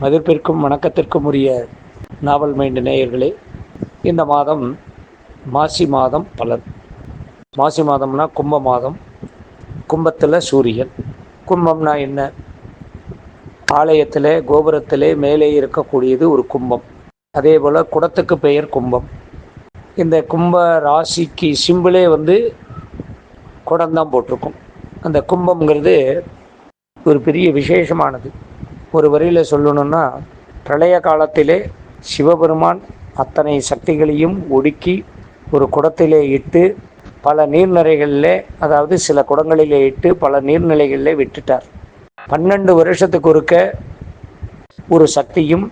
மதிப்பிற்கும் வணக்கத்திற்கும் உரிய நாவல் மைண்டு நேயர்களே இந்த மாதம் மாசி மாதம் பலன். மாசி மாதம்னா கும்ப மாதம். கும்பத்தில் சூரியன். கும்பம்னா என்ன? ஆலயத்தில் கோபுரத்திலே மேலே இருக்கக்கூடியது ஒரு கும்பம். அதே போல் குடத்துக்கு பெயர் கும்பம். இந்த கும்ப ராசிக்கு சிம்பிளே வந்து குடம்தான் போட்டிருக்கும். அந்த கும்பம்ங்கிறது ஒரு பெரிய விசேஷமானது. ஒரு வரியில் சொல்லணும்னா பிரளய காலத்திலே சிவபெருமான் அத்தனை சக்திகளையும் ஒடுக்கி ஒரு குடத்திலே இட்டு பல நீர்நிலைகளிலே அதாவது சில குடங்களிலே இட்டு பல நீர்நிலைகளிலே விட்டுட்டார். பன்னெண்டு வருஷத்துக்கு ஒருக்க ஒரு சக்தியும்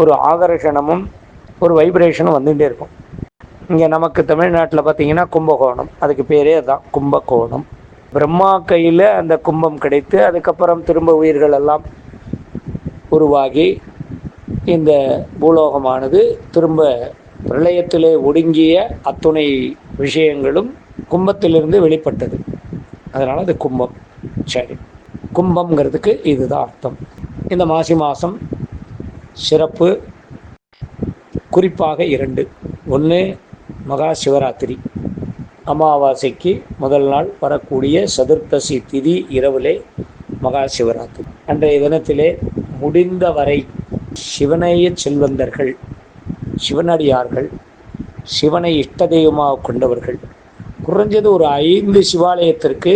ஒரு ஆகர்ஷணமும் ஒரு வைப்ரேஷனும் வந்துகிட்டே இருக்கும். இங்கே நமக்கு தமிழ்நாட்டில் பார்த்தீங்கன்னா கும்பகோணம். அதுக்கு பேரே தான் கும்பகோணம். பிரம்மா கையில் அந்த கும்பம் கிடைத்து அதுக்கப்புறம் திரும்ப உயிர்கள் எல்லாம் உருவாகி இந்த பூலோகமானது திரும்ப பிரளயத்திலே ஒடுங்கிய அத்துணை விஷயங்களும் கும்பத்திலிருந்து வெளிப்பட்டது. அதனால் அது கும்பம். சரி. கும்பம்ங்கிறதுக்கு இதுதான் அர்த்தம். இந்த மாசி மாதம் சிறப்பு. குறிப்பாக இரண்டு. ஒன்று மகா சிவராத்திரி. அமாவாசைக்கு முதல் நாள் வரக்கூடிய சதுர்த்தசி திதி இரவிலே மகா சிவராத்திரி. அன்றைய தினத்திலே முடிந்தவரை சிவனைய செல்வந்தர்கள் சிவனடியார்கள் சிவனை இஷ்ட தெய்வமாக கொண்டவர்கள். குறைஞ்சது ஒரு ஐந்து சிவாலயத்திற்கு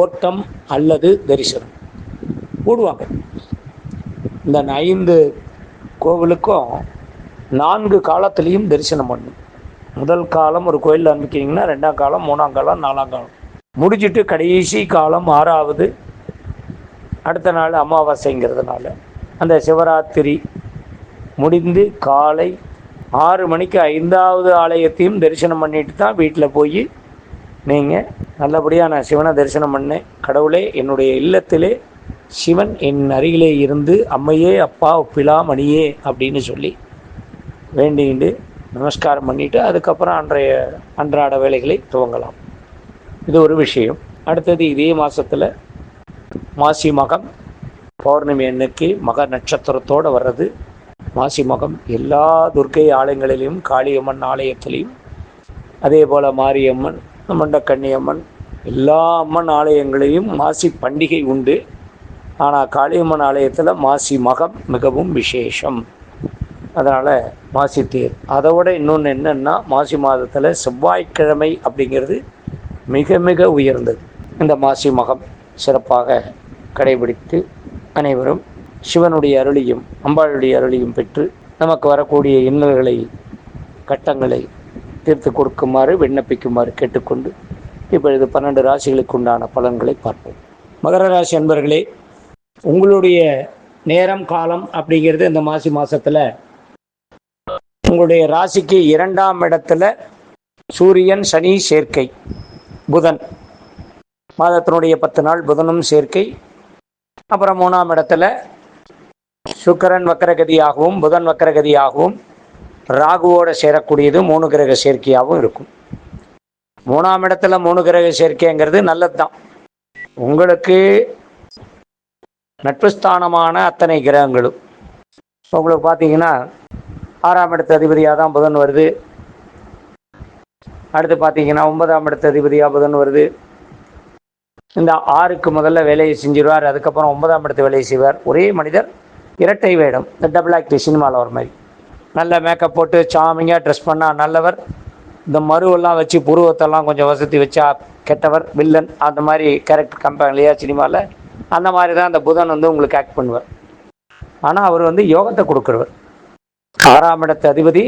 ஓட்டம் அல்லது தரிசனம். போடுவாங்க இந்த ஐந்து கோவிலுக்கும் நான்கு காலத்திலையும் தரிசனம் பண்ணும். முதல் காலம் ஒரு கோயிலில் அனுப்பிக்கிறீங்கன்னா ரெண்டாம் காலம் மூணாம் காலம் நாலாம் காலம். முடிச்சுட்டு கடைசி காலம் ஆறாவது அடுத்த நாள் அமாவாசைங்கிறதுனால. அந்த சிவராத்திரி முடிந்து காலை ஆறு மணிக்கு ஐந்தாவது ஆலயத்தையும் தரிசனம் பண்ணிட்டு தான் வீட்டில் போய் நீங்கள் நல்லபடியாக நான் சிவனை தரிசனம் பண்ணேன். கடவுளே என்னுடைய இல்லத்திலே சிவன் என் அருகிலே இருந்து அம்மையே அப்பா பிலா மணியே அப்படின்னு சொல்லி வேண்டிகிட்டு நமஸ்காரம் பண்ணிவிட்டு அதுக்கப்புறம் அன்றைய அன்றாட வேலைகளை துவங்கலாம். இது ஒரு விஷயம். அடுத்தது இதே மாதத்தில் மாசி மகம். பௌர்ணமி அன்னைக்கு மக நட்சத்திரத்தோடு வர்றது. மாசி மகம் எல்லா துர்க்கை ஆலயங்களிலும் காளியம்மன் ஆலயத்திலையும். அதே போல் மாரியம்மன் மண்டக்கண்ணியம்மன் எல்லா அம்மன் ஆலயங்களையும் மாசி பண்டிகை உண்டு. ஆனால் காளியம்மன் ஆலயத்தில் மாசி மகம் மிகவும் விசேஷம். அதனால் மாசி தேர். அதை விட இன்னொன்று என்னென்னா மாசி மாதத்தில் செவ்வாய்க்கிழமை அப்படிங்கிறது மிக மிக உயர்ந்தது. இந்த மாசி மகம் சிறப்பாக கடைபிடித்து அனைவரும் சிவனுடைய அருளியும் அம்பாளுடைய அருளியும் பெற்று நமக்கு வரக்கூடிய இன்னல்களை கட்டங்களை தீர்த்து கொடுக்குமாறு விண்ணப்பிக்குமாறு கேட்டுக்கொண்டு இப்பொழுது பன்னெண்டு ராசிகளுக்கு உண்டான பலன்களை பார்ப்போம். மகர ராசி அன்பர்களே உங்களுடைய நேரம் காலம் அப்படிங்கிறது இந்த மாசி மாசத்துல உங்களுடைய ராசிக்கு இரண்டாம் இடத்துல சூரியன் சனி சேர்க்கை புதன். மாதத்தினுடைய பத்து நாள் புதனும் சேர்க்கை அப்புறம் மூணாம் இடத்துல சுக்கரன் வக்கரகதியாகவும் புதன் வக்கரகதியாகவும் ராகுவோட சேரக்கூடியது மூணு கிரக சேர்க்கையாகவும் இருக்கும். மூணாம் இடத்துல மூணு கிரக சேர்க்கைங்கிறது நல்லது தான் உங்களுக்கு நட்புஸ்தானமான அத்தனை கிரகங்களும். உங்களுக்கு பார்த்தீங்கன்னா ஆறாம் இடத்து அதிபதியாக தான் புதன் வருது. அடுத்து பார்த்தீங்கன்னா ஒன்பதாம் இடத்து அதிபதியாக புதன் வருது. இந்த ஆறுக்கு முதல்ல வேலையை செஞ்சிருவார் அதுக்கப்புறம் ஒன்பதாம் இடத்து வேலையை செய்வார். ஒரே மனிதர் இரட்டை வேடம் இந்த டபுள் ஆக்டி சினிமாவில் வர மாதிரி. நல்ல மேக்கப் போட்டு சாமிங்காக ட்ரெஸ் பண்ணால் நல்லவர். இந்த மருவெல்லாம் வச்சு புருவத்தெல்லாம் கொஞ்சம் வசதி வச்சா கெட்டவர் வில்லன் அந்த மாதிரி கேரக்டர் கம்பேர் இல்லையா சினிமாவில் அந்த மாதிரி தான் அந்த புதன் வந்து உங்களுக்கு ஆக்ட் பண்ணுவார். ஆனால் அவர் வந்து யோகத்தை கொடுக்குறவர். ஆறாம் இடத்து அதிபதி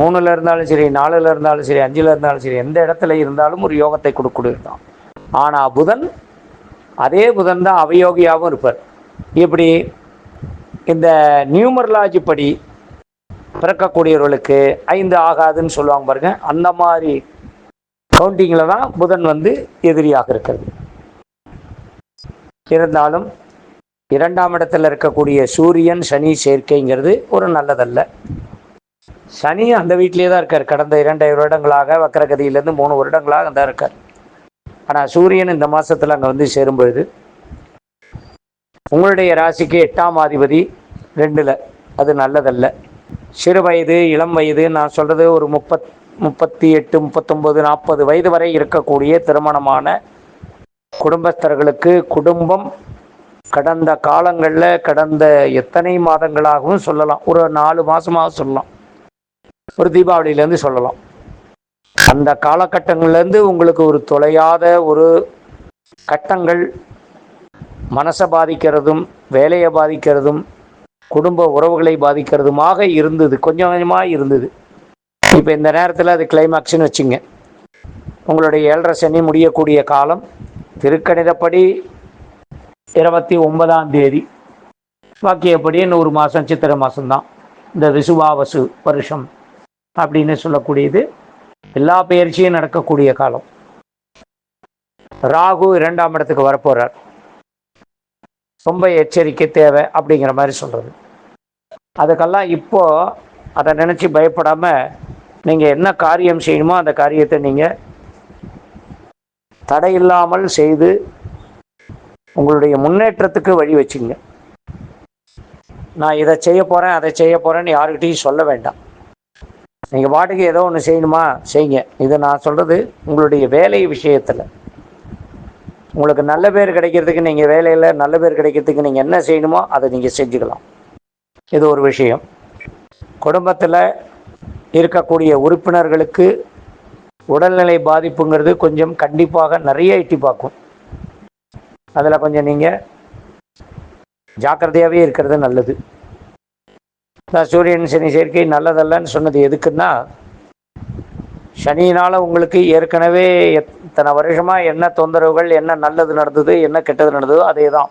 மூணுல இருந்தாலும் சரி நாலுல இருந்தாலும் சரி அஞ்சில் இருந்தாலும் சரி எந்த இடத்துல இருந்தாலும் ஒரு யோகத்தை கொடுக்கூடியவர் தான். ஆனால் புதன் அதே புதன் தான் அவயோகியாகவும் இருப்பார். இப்படி இந்த நியூமர்லாஜி படி பிறக்கக்கூடியவர்களுக்கு ஐந்து ஆகாதுன்னு சொல்லுவாங்க பாருங்க. அந்த மாதிரி கவுண்டிங்கில் தான் புதன் வந்து எதிரியாக இருக்கிறது. இருந்தாலும் இரண்டாம் இடத்துல இருக்கக்கூடிய சூரியன் சனி சேர்க்கைங்கிறது ஒரு நல்லதல்ல. சனி அந்த வீட்டிலே தான் இருக்கார். கடந்த இரண்டு வருடங்களாக வக்கரகதியிலேருந்து மூணு வருடங்களாக தான் இருக்கார். ஆனால் சூரியன் இந்த மாதத்தில் அங்கே வந்து சேரும் பொழுது உங்களுடைய ராசிக்கு எட்டாம் அதிபதி ரெண்டில். அது நல்லதல்ல. சிறு வயது இளம் வயது நான் சொல்கிறது ஒரு முப்பத் முப்பத்தி எட்டு முப்பத்தொம்பது நாற்பது வயது வரை இருக்கக்கூடிய திருமணமான குடும்பஸ்தர்களுக்கு குடும்பம் கடந்த காலங்களில் கடந்த எத்தனை மாதங்களாகவும் சொல்லலாம். ஒரு நாலு மாதமாக சொல்லலாம். ஒரு தீபாவளியிலேருந்து சொல்லலாம். அந்த காலகட்டங்கள்லேருந்து உங்களுக்கு ஒரு தொலையாத ஒரு கட்டங்கள் மனசை பாதிக்கிறதும் வேலையை பாதிக்கிறதும் குடும்ப உறவுகளை பாதிக்கிறதுமாக இருந்தது கொஞ்சம் கொஞ்சமாக இருந்தது. இப்போ இந்த நேரத்தில் அது கிளைமேக்ஸ்னு வச்சுங்க. உங்களுடைய ஏழரை சனி முடியக்கூடிய காலம் திருக்கணிதப்படி இருபத்தி ஒன்பதாம் தேதி. வாக்கியப்படி நூறு மாதம் சித்திரை மாதம்தான் இந்த விசுவாவசு வருஷம் அப்படின்னு சொல்லக்கூடியது. எல்லா பயிற்சியும் நடக்கக்கூடிய காலம். ராகு இரண்டாம் இடத்துக்கு வரப்போறார். ரொம்ப எச்சரிக்கை தேவை அப்படிங்கிற மாதிரி சொல்றது. அதுக்கெல்லாம் இப்போ அதை நினச்சி பயப்படாமல் நீங்கள் என்ன காரியம் செய்யணுமோ அந்த காரியத்தை நீங்கள் தடையில்லாமல் செய்து உங்களுடைய முன்னேற்றத்துக்கு வழி வச்சுங்க. நான் இதை செய்ய போகிறேன் அதை செய்ய போகிறேன்னு யாருக்கிட்டையும் சொல்ல வேண்டாம். நீங்கள் பாட்டுக்கு ஏதோ ஒன்று செய்யணுமா? செய்யுங்க. இதை நான் சொல்கிறது உங்களுடைய வேலை விஷயத்தில். உங்களுக்கு நல்ல பேர் கிடைக்கிறதுக்கு நீங்கள் வேலையில் நல்ல பேர் கிடைக்கிறதுக்கு நீங்கள் என்ன செய்யணுமோ அதை நீங்கள் செஞ்சுக்கலாம். இது ஒரு விஷயம். குடும்பத்தில் இருக்கக்கூடிய உறுப்பினர்களுக்கு உடல்நிலை பாதிப்புங்கிறது கொஞ்சம் கண்டிப்பாக நிறைய எட்டி பார்க்கும். அதில் கொஞ்சம் நீங்கள் ஜாக்கிரதையாகவே இருக்கிறது நல்லது. சூரியன் சனி சேர்க்கை நல்லதல்லன்னு சொன்னது எதுக்குன்னா சனியினால் உங்களுக்கு ஏற்கனவே எத்தனை வருஷமாக என்ன தொந்தரவுகள் என்ன நல்லது நடந்தது என்ன கெட்டது நடந்ததோ அதே தான்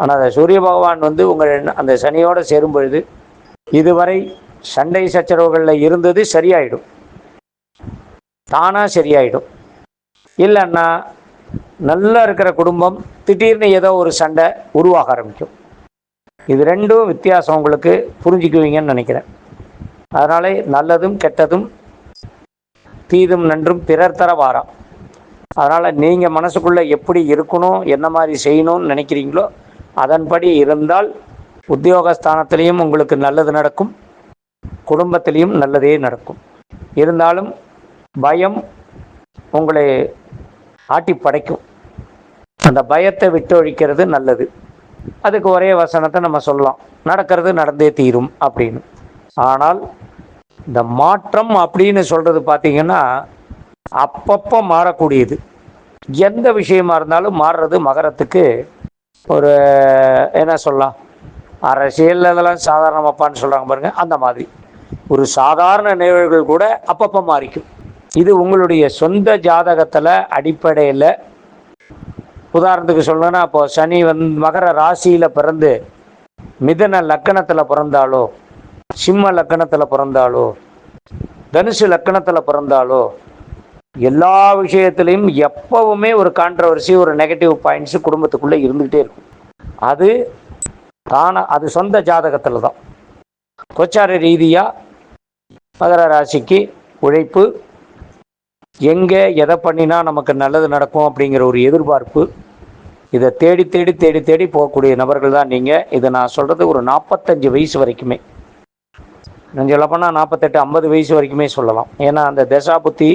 ஆனால் அந்த சூரிய பகவான் வந்து உங்கள் அந்த சனியோடு சேரும் பொழுது இதுவரை சண்டை சச்சரவுகளில் இருந்தது சரியாயிடும். தானாக சரியாயிடும். இல்லைன்னா நல்லா இருக்கிற குடும்பம் திடீர்னு ஏதோ ஒரு சண்டை உருவாக ஆரம்பிக்கும். இது ரெண்டும் வித்தியாசம் உங்களுக்கு புரிஞ்சுக்குவீங்கன்னு நினைக்கிறேன். அதனால நல்லதும் கெட்டதும் தீதும் நன்றும் பிறர் தர வாரம். அதனால் நீங்கள் மனசுக்குள்ளே எப்படி இருக்கணும் என்ன மாதிரி செய்யணும்னு நினைக்கிறீங்களோ அதன்படி இருந்தால் உத்தியோகஸ்தானத்திலையும் உங்களுக்கு நல்லது நடக்கும். குடும்பத்திலையும் நல்லதே நடக்கும். இருந்தாலும் பயம் உங்களை ஆட்டி படைக்கும் அந்த பயத்தை விட்டு ஒழிக்கிறது நல்லது. அதுக்கு ஒரே வசனத்தை நம்ம சொல்லலாம். நடக்கிறது நடந்தே தீரும் அப்படின்னு. ஆனால் இந்த மாற்றம் அப்படின்னு சொல்றது பார்த்தீங்கன்னா அப்பப்போ மாறக்கூடியது. எந்த விஷயமா இருந்தாலும் மாறுறது மகரத்துக்கு ஒரு என்ன சொல்லலாம் அரசியல் அதெல்லாம் சாதாரணமாப்பான்னு சொல்கிறாங்க பாருங்க அந்த மாதிரி. ஒரு சாதாரண நிகழ்வுகள் கூட அப்பப்போ மாறிக்கும். இது உங்களுடைய சொந்த ஜாதகத்தில் அடிப்படையில் உதாரணத்துக்கு சொல்லணும்னா அப்போ சனி வந் மகர ராசியில் பிறந்து மிதன லக்கணத்தில் பிறந்தாலோ சிம்ம லக்கணத்தில் பிறந்தாலோ தனுசு லக்கணத்தில் பிறந்தாலோ எல்லா விஷயத்துலையும் எப்பவுமே ஒரு கான்ட்ரவர்சி ஒரு நெகட்டிவ் பாயிண்ட்ஸு குடும்பத்துக்குள்ளே இருந்துக்கிட்டே இருக்கும். அது தான அது சொந்த ஜாதகத்தில் தான். கோச்சார ரீதியாக மகர ராசிக்கு உழைப்பு எங்கே எதை பண்ணினா நமக்கு நல்லது நடக்கும் அப்படிங்கிற ஒரு எதிர்பார்ப்பு. இதை தேடி தேடி தேடி தேடி போகக்கூடிய நபர்கள் தான் நீங்கள் இதை நான் சொல்கிறது ஒரு நாற்பத்தஞ்சு வயசு வரைக்குமே. நான் சொல்லப்போனால் நாற்பத்தெட்டு ஐம்பது வயசு வரைக்குமே சொல்லலாம். ஏன்னா அந்த தசா புத்தி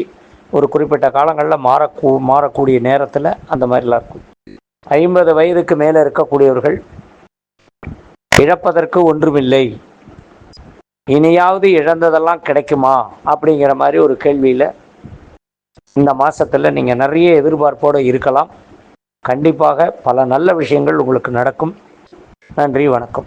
ஒரு குறிப்பிட்ட காலங்களில் மாறக்கூ மாறக்கூடிய நேரத்தில் அந்த மாதிரிலாம் இருக்கும். ஐம்பது வயதுக்கு மேலே இருக்கக்கூடியவர்கள் இழப்பதற்கு ஒன்றுமில்லை. இனியாவது இழந்ததெல்லாம் கிடைக்குமா அப்படிங்கிற மாதிரி ஒரு கேள்வியில் இந்த மாதத்தில் நீங்கள் நிறைய எதிர்பார்ப்போடு இருக்கலாம். கண்டிப்பாக பல நல்ல விஷயங்கள் உங்களுக்கு நடக்கும். நன்றி வணக்கம்.